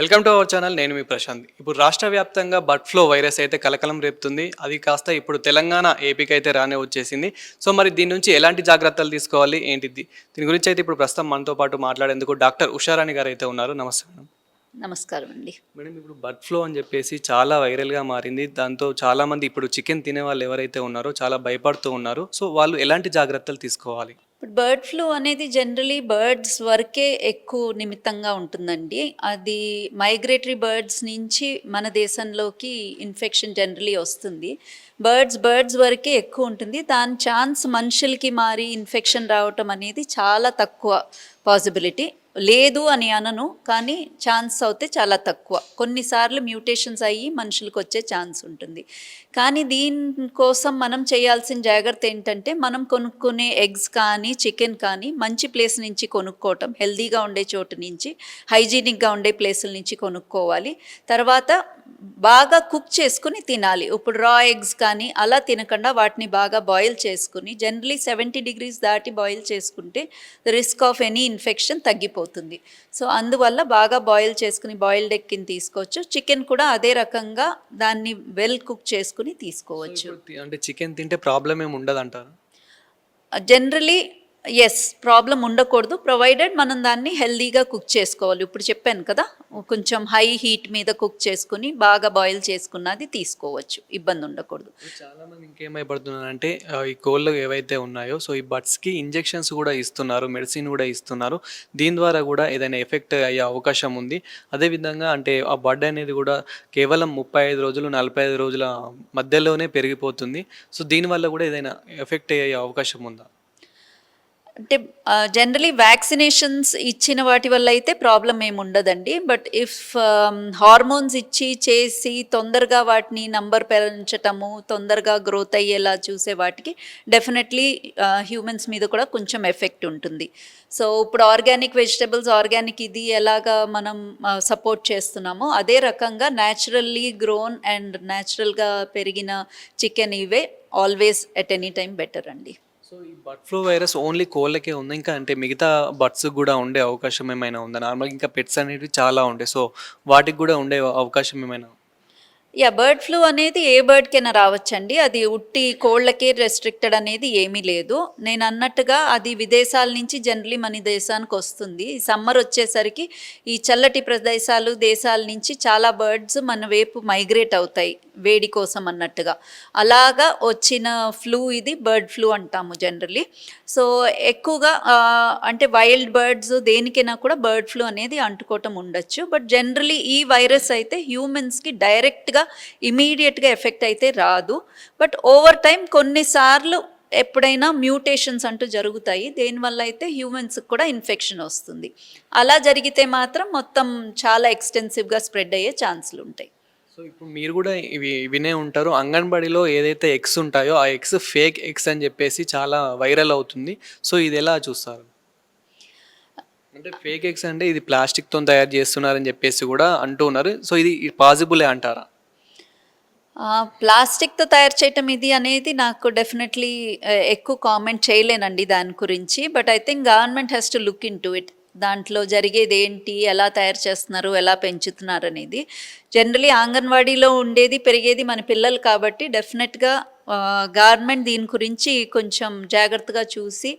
Welcome to our channel నేను మీ ప్రశాంత్. ఇప్పుడు రాష్ట్ర వ్యాప్తంగా బర్డ్ ఫ్లో వైరస్ అయితే కలకలం రేపుతుంది. అది కాస్త ఇప్పుడు తెలంగాణ ఏపీకి అయితే రానే వచ్చేసింది. సో మరి దీని నుంచి ఎలాంటి జాగ్రత్తలు తీసుకోవాలి? ఏంటిది? దీని గురించి అయితే ఇప్పుడు ప్రస్తుతం మనతో పాటు మాట్లాడేందుకు డాక్టర్ ఉషారాణి గారు అయితే ఉన్నారు. నమస్తే మేడం. నమస్కారం అండి. మేడం ఇప్పుడు బర్డ్ ఫ్లో అని చెప్పేసి చాలా వైరల్గా మారింది. దాంతో చాలా మంది ఇప్పుడు చికెన్ తినే వాళ్ళు ఎవరైతే ఉన్నారో చాలా భయపడుతూ ఉన్నారు. సో వాళ్ళు ఎలాంటి జాగ్రత్తలు తీసుకోవాలి? ఇప్పుడు బర్డ్ ఫ్లూ అనేది జనరలీ బర్డ్స్ వరకే ఎక్కువ నిమిత్తంగా ఉంటుందండి. అది మైగ్రేటరీ బర్డ్స్ నుంచి మన దేశంలోకి ఇన్ఫెక్షన్ జనరలీ వస్తుంది. బర్డ్స్ బర్డ్స్ వరకే ఎక్కువ ఉంటుంది. దాని ఛాన్స్ మనుషులకి మారి ఇన్ఫెక్షన్ రావటం అనేది చాలా తక్కువ పాసిబిలిటీ లేదు అని అనను కానీ ఛాన్స్ అయితే చాలా తక్కువ. కొన్నిసార్లు మ్యూటేషన్స్ అయ్యి మనుషులకు వచ్చే ఛాన్స్ ఉంటుంది. కానీ దీనికోసం మనం చేయాల్సిన జాగ్రత్త ఏంటంటే మనం కొనుక్కునే ఎగ్స్ కానీ చికెన్ కానీ మంచి ప్లేస్ నుంచి కొనుక్కోవటం హెల్దీగా ఉండే చోటు నుంచి హైజీనిక్గా ఉండే ప్లేసుల నుంచి కొనుక్కోవాలి. తర్వాత బాగా కుక్ చేసుకుని తినాలి. ఇప్పుడు రా ఎగ్స్ కానీ అలా తినకుండా వాటిని బాగా బాయిల్ చేసుకుని జనరలీ సెవెంటీ డిగ్రీస్ దాటి బాయిల్ చేసుకుంటే రిస్క్ ఆఫ్ ఎనీ ఇన్ఫెక్షన్ తగ్గిపోతుంది. సో అందువల్ల బాగా బాయిల్ చేసుకుని బాయిల్డ్ ఎగ్ని తీసుకోవచ్చు. చికెన్ కూడా అదే రకంగా దాన్ని వెల్ కుక్ చేసుకుని తీసుకోవచ్చు. అంటే చికెన్ తింటే ప్రాబ్లం ఏమి ఉండదు అంటారు జనరలీ ఎస్ ప్రాబ్లం ఉండకూడదు. ప్రొవైడెడ్ మనం దాన్ని హెల్దీగా కుక్ చేసుకోవాలి. ఇప్పుడు చెప్పాను కదా కొంచెం హై హీట్ మీద కుక్ చేసుకుని బాగా బాయిల్ చేసుకున్నది తీసుకోవచ్చు. ఇబ్బంది ఉండకూడదు. చాలా మంది ఇంకేమైపడుతున్నారంటే ఈ కోళ్ళు ఏవైతే ఉన్నాయో సో ఈ బర్డ్స్కి ఇంజెక్షన్స్ కూడా ఇస్తున్నారు మెడిసిన్ కూడా ఇస్తున్నారు. దీని ద్వారా కూడా ఏదైనా ఎఫెక్ట్ అయ్యే అవకాశం ఉంది. అదేవిధంగా అంటే ఆ బర్డ్ అనేది కూడా కేవలం ముప్పై ఐదు రోజులు నలభై ఐదు రోజుల మధ్యలోనే పెరిగిపోతుంది. సో దీనివల్ల కూడా ఏదైనా ఎఫెక్ట్ అయ్యే అవకాశం ఉందా? అంటే జనరలీ వ్యాక్సినేషన్స్ ఇచ్చిన వాటి వల్ల అయితే ప్రాబ్లం ఏమి ఉండదండి. బట్ ఇఫ్ హార్మోన్స్ ఇచ్చి చేసి తొందరగా వాటిని నంబర్ పెంచటము తొందరగా గ్రోత్ అయ్యేలా చూసే వాటికి డెఫినెట్లీ హ్యూమన్స్ మీద కూడా కొంచెం ఎఫెక్ట్ ఉంటుంది. సో ఇప్పుడు ఆర్గానిక్ వెజిటబుల్స్ ఆర్గానిక్ ఇది ఎలాగా మనం సపోర్ట్ చేస్తున్నామో అదే రకంగా న్యాచురల్లీ గ్రోన్ అండ్ న్యాచురల్గా పెరిగిన చికెన్ ఇవే always at any time better అండి. సో ఈ బర్డ్ ఫ్లూ వైరస్ ఓన్లీ కోళ్ళకే ఉంది. ఇంకా అంటే మిగతా బర్డ్స్ కూడా ఉండే అవకాశం ఏమైనా ఉందా? నార్మల్గా ఇంకా పెట్స్ అనేవి చాలా ఉంటాయి సో వాటికి కూడా ఉండే అవకాశం ఏమైనా యా బర్డ్ ఫ్లూ అనేది ఏ బర్డ్కైనా రావచ్చండి. అది ఉట్టి కోళ్ళకే రెస్ట్రిక్టెడ్ అనేది ఏమీ లేదు. నేను అన్నట్టుగా అది విదేశాల నుంచి జనరలీ మన దేశానికి వస్తుంది. సమ్మర్ వచ్చేసరికి ఈ చల్లటి ప్రదేశాలు దేశాల నుంచి చాలా బర్డ్స్ మన వైపు మైగ్రేట్ అవుతాయి వేడి కోసం అన్నట్టుగా. అలాగా వచ్చిన ఫ్లూ ఇది బర్డ్ ఫ్లూ అంటాము జనరలీ సో ఎక్కువగా అంటే వైల్డ్ బర్డ్స్ దేనికైనా కూడా బర్డ్ ఫ్లూ అనేది అంటుకోవటం ఉండొచ్చు. బట్ జనరలీ ఈ వైరస్ అయితే హ్యూమన్స్కి డైరెక్ట్గా ఇమీడియట్గా ఎఫెక్ట్ అయితే రాదు. బట్ ఓవర్ టైం కొన్నిసార్లు ఎప్పుడైనా మ్యూటేషన్స్ అంటూ జరుగుతాయి. దేనివల్ల అయితే హ్యూమన్స్కి కూడా ఇన్ఫెక్షన్ వస్తుంది. అలా జరిగితే మాత్రం మొత్తం చాలా ఎక్స్టెన్సివ్గా స్ప్రెడ్ అయ్యే ఛాన్సులు ఉంటాయి. సో ఇప్పుడు మీరు కూడా ఇవి వినే ఉంటారు. అంగన్వాడీలో ఏదైతే ఎగ్స్ ఉంటాయో ఆ ఎగ్స్ ఫేక్ ఎగ్స్ అని చెప్పేసి చాలా వైరల్ అవుతుంది. సో ఇది ఎలా చూస్తారు? అంటే ఫేక్ ఎగ్స్ అంటే ఇది ప్లాస్టిక్తో తయారు చేస్తున్నారని చెప్పేసి కూడా అంటూ ఉన్నారు. సో ఇది పాసిబులే అంటారా? ప్లాస్టిక్తో తయారు చేయటం ఇది అనేది నాకు డెఫినెట్లీ ఎక్కువ కామెంట్ చేయలేనండి దాని గురించి. But I think government has to look into it దాంట్లో జరిగేది ఏంటి ఎలా తయారు చేస్తున్నారు ఎలా పెంచుతున్నారు అనేది. జనరలీ అంగన్వాడీలో ఉండేది పెరిగేది మన పిల్లలు కాబట్టి డెఫినెట్గా గవర్నమెంట్ దీని గురించి కొంచెం జాగ్రత్తగా చూసి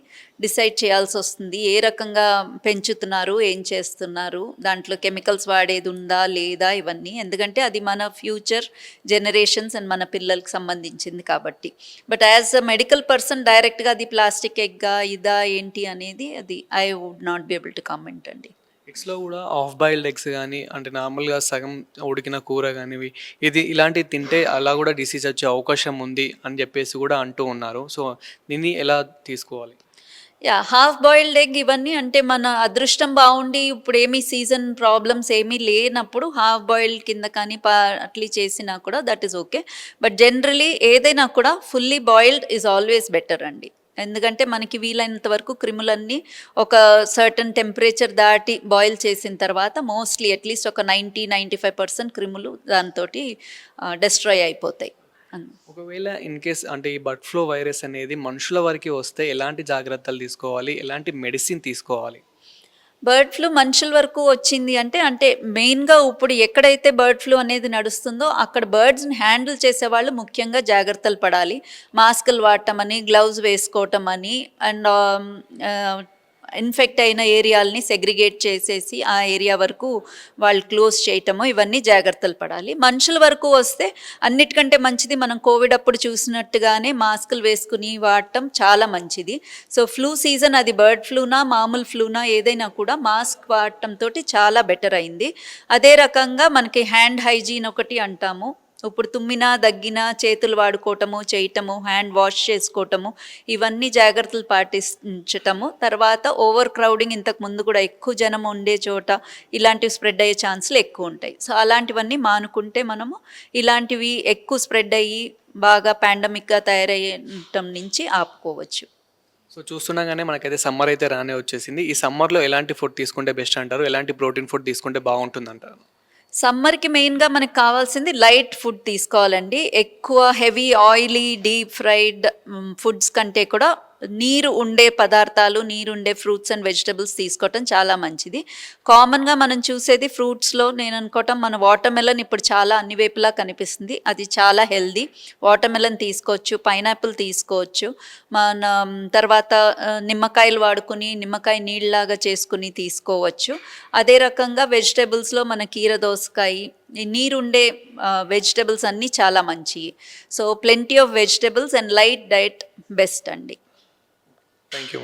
డిసైడ్ చేయాల్సి వస్తుంది. ఏ రకంగా పెంచుతున్నారు ఏం చేస్తున్నారు దాంట్లో కెమికల్స్ వాడేది ఉందా లేదా ఇవన్నీ. ఎందుకంటే అది మన ఫ్యూచర్ జనరేషన్స్ అండ్ మన పిల్లలకు సంబంధించింది కాబట్టి. But as a medical person డైరెక్ట్గా అది ప్లాస్టిక్ ఎగ్గా ఇదా ఏంటి అనేది అది I would not be able to comment అండి. ఎగ్స్లో కూడా ఆఫ్ బాయిల్డ్ ఎగ్స్ కానీ అంటే నార్మల్గా సగం ఉడికిన కూర కానివి ఇది ఇలాంటివి తింటే అలా కూడా డిసీజ్ వచ్చే అవకాశం ఉంది అని చెప్పేసి కూడా అంటూ ఉన్నారు. సో దీన్ని ఎలా తీసుకోవాలి? యా హాఫ్ బాయిల్డ్ ఎగ్ ఇవన్నీ అంటే మన అదృష్టం బాగుండి ఇప్పుడు ఏమీ సీజన్ ప్రాబ్లమ్స్ ఏమీ లేనప్పుడు హాఫ్ బాయిల్డ్ కింద కానీ అట్లీ చేసినా కూడా that is okay but generally ఏదైనా కూడా fully boiled is always better అండి. ఎందుకంటే మనకి వీలైనంత వరకు క్రిములన్నీ ఒక సర్టన్ టెంపరేచర్ దాటి బాయిల్ చేసిన తర్వాత మోస్ట్లీ అట్లీస్ట్ ఒక నైంటీ నైంటీ ఫైవ్ పర్సెంట్ క్రిములు దాంతో డెస్ట్రాయ్ అయిపోతాయి. ఒకవేళ ఇన్ కేస్ అంటే ఈ బర్డ్ ఫ్లూ వైరస్ అనేది మనుషుల వరకు వస్తే ఎలాంటి జాగ్రత్తలు తీసుకోవాలి? ఎలాంటి మెడిసిన్ తీసుకోవాలి? బర్డ్ ఫ్లూ మనుషుల వరకు వచ్చింది అంటే అంటే మెయిన్గా ఇప్పుడు ఎక్కడైతే బర్డ్ ఫ్లూ అనేది నడుస్తుందో అక్కడ బర్డ్స్ని హ్యాండిల్ చేసేవాళ్ళు ముఖ్యంగా జాగ్రత్తలు పడాలి. మాస్కులు వాడటం అని గ్లౌజ్ వేసుకోవటం అని అండ్ ఇన్ఫెక్ట్ అయిన ఏరియాలని సెగ్రిగేట్ చేసేసి ఆ ఏరియా వరకు వాళ్ళు క్లోజ్ చేయటము ఇవన్నీ జాగ్రత్తలు పడాలి. మనుషుల వరకు వస్తే అన్నిటికంటే మంచిది మనం కోవిడ్ అప్పుడు చూసినట్టుగానే మాస్కులు వేసుకుని వాడటం చాలా మంచిది. సో ఫ్లూ సీజన్ అది బర్డ్ ఫ్లూనా మామూలు ఫ్లూనా ఏదైనా కూడా మాస్క్ వాడటం తోటి చాలా బెటర్ అయింది. అదే రకంగా మనకి హ్యాండ్ హైజీన్ ఒకటి అంటాము. ఇప్పుడు తుమ్మినా దగ్గినా చేతులు వాడుకోవటము చేయటము హ్యాండ్ వాష్ చేసుకోవటము ఇవన్నీ జాగ్రత్తలు పాటించటము. తర్వాత ఓవర్ క్రౌడింగ్ ఇంతకు ముందు కూడా ఎక్కువ జనం ఉండే చోట ఇలాంటివి స్ప్రెడ్ అయ్యే ఛాన్సులు ఎక్కువ ఉంటాయి. సో అలాంటివన్నీ మానుకుంటే మనము ఇలాంటివి ఎక్కువ స్ప్రెడ్ అయ్యి బాగా పాండమిక్గా తయారయ్యటం నుంచి ఆపుకోవచ్చు. సో చూస్తుండగానే మనకైతే సమ్మర్ అయితే రానే వచ్చేసింది. ఈ సమ్మర్లో ఎలాంటి ఫుడ్ తీసుకుంటే బెస్ట్ అంటారు? ఎలాంటి ప్రోటీన్ ఫుడ్ తీసుకుంటే బాగుంటుంది అంటారు సమ్మర్కి మెయిన్గా మనకు కావాల్సింది లైట్ ఫుడ్ తీసుకోవాలండి. ఎక్కువ heavy oily deep fried foods కంటే కూడా నీరు ఉండే పదార్థాలు నీరు ఉండే ఫ్రూట్స్ అండ్ వెజిటబుల్స్ తీసుకోవటం చాలా మంచిది. కామన్గా మనం చూసేది ఫ్రూట్స్లో నేను అనుకోవటం మన వాటర్ మెలన్ ఇప్పుడు చాలా అన్ని వైపులా కనిపిస్తుంది. అది చాలా హెల్దీ. వాటర్ మెలన్ తీసుకోవచ్చు పైనాపిల్ తీసుకోవచ్చు. మన తర్వాత నిమ్మకాయలు వాడుకుని నిమ్మకాయ నీళ్ళలాగా చేసుకుని తీసుకోవచ్చు. అదే రకంగా వెజిటబుల్స్లో మన కీర దోసకాయ ఈ నీరుండే వెజిటబుల్స్ అన్నీ చాలా మంచివి so plenty of vegetables and light diet best అండి. Thank you